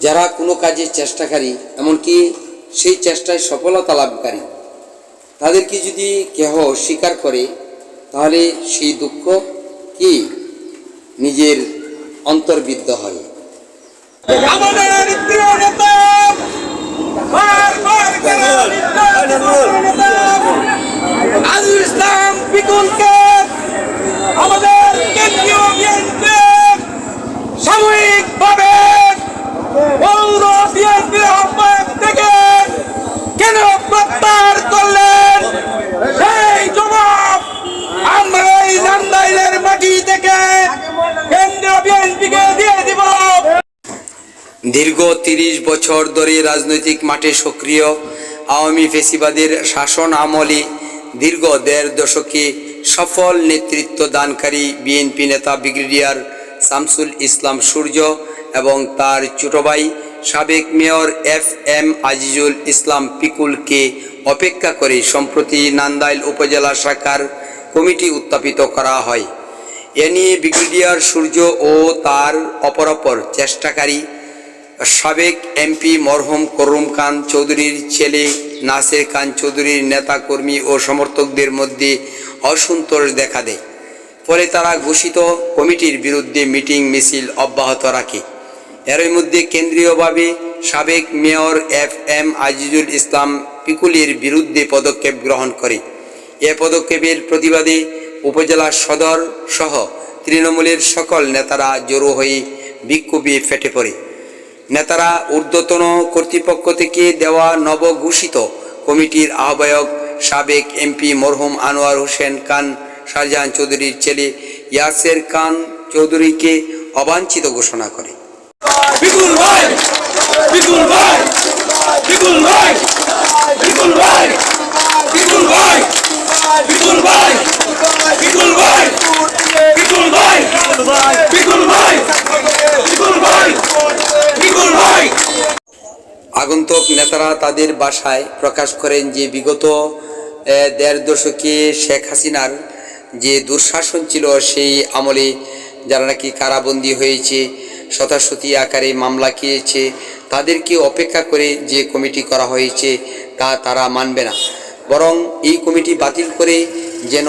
যারা কোনো কাজে চেষ্টাকারী, এমনকি সেই চেষ্টায় সফলতা লাভকারী, তাদেরকে যদি কেহ স্বীকার করে, তাহলে সেই দুঃখ কি? নিজের অন্তর্বিদ্ধ হয়। সাময়িকভাবে দীর্ঘ তিরিশ বছর ধরে রাজনৈতিক মাঠে সক্রিয় আওয়ামী ফেসিবাদের শাসন আমলে দীর্ঘ দেড় দশকে সফল নেতৃত্ব দানকারী বিএনপি নেতা ব্রিগেডিয়ার শামসুল ইসলাম সূর্য এবং তার ছোট ভাই সাবেক mayor F M Azizul Islam পিকুলকে অপেক্ষা করে সম্প্রতি নান্দাইল উপজেলা শাখার কমিটি উত্থাপিত করা হয়। এ নিয়ে ব্রিগেডিয়ার সূর্য ও তার অপরাপর চেষ্টাকারী সাবেক এমপি মরহুম করুম খান চৌধুরীর ছেলে, নাসির খান চৌধুরীর নেতাকর্মী ও সমর্থকদের মধ্যে অসন্তোষ দেখা দেয়। ফলে তারা ঘোষিত কমিটির বিরুদ্ধে মিটিং মিছিল অব্যাহত রাখে। এরই মধ্যে কেন্দ্রীয়ভাবে সাবেক mayor F M Azizul Islam পিকুলির বিরুদ্ধে পদক্ষেপ গ্রহণ করে। এ পদক্ষেপের প্রতিবাদে উপজেলা সদর সহ তৃণমূলের সকল নেতারা জড়ো হয়ে বিক্ষোভে ফেটে পড়ে। নেতারা ঊর্ধ্বতন কর্তৃপক্ষ থেকে দেওয়া নবঘোষিত কমিটির আহ্বায়ক সাবেক এমপি মরহুম আনোয়ার হোসেন খান, শাহজাহান চৌধুরীর ছেলে ইয়াসের খান চৌধুরীকে অবাঞ্ছিত ঘোষণা করে। নেতারা তাদের বাসায় প্রকাশ করেন যে বিগত দেড় দশকে শেখ হাসিনার যে দুঃশাসন ছিল সেই আমলে যারা নাকি কারাবন্দী হয়েছে শতাশতি আকারে মামলা খেয়েছে, তাদেরকে অপেক্ষা করে যে কমিটি করা হয়েছে তা তারা মানবে না। বরং এই কমিটি বাতিল করে যেন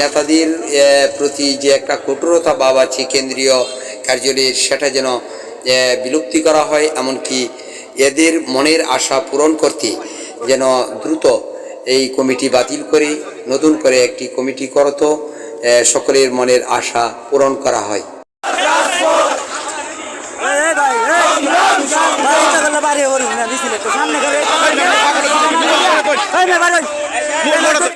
নেতাদের প্রতি যে একটা কঠোরতা ভাব আছে কেন্দ্রীয় কার্যালয়ের, সেটা যেন বিলুপ্তি করা হয়, এমনকি এদের মনের আশা পূরণ করতে যেন দ্রুত এই কমিটি বাতিল করে নতুন করে একটি কমিটি করত সকলের মনের আশা পূরণ করা হয় সামনে